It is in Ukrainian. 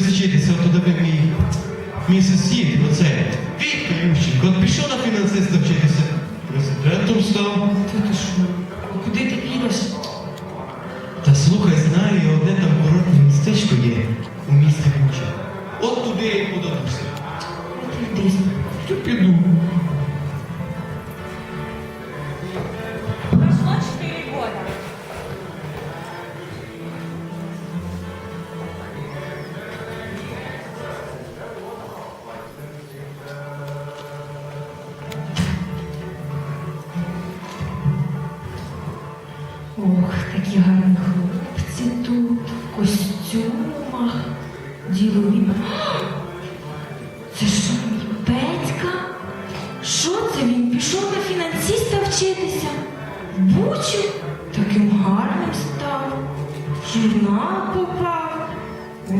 піду от туди мій, мій сусід, оце, Вітька Ющенко, от пішов на фінансиста вчитися, президентом став. Та ти що? Куди ти підеш? Та слухай, знаю, я одне там курортне містечко є у місті Буча. От туди я й подадуся. Піду? Ох, такі гарні хлопці тут, в костюмах, ділові. Це що, мій Петька? Що це він пішов на фінансиста вчитися? Бучу? Таким гарним став. Журнал попав. О,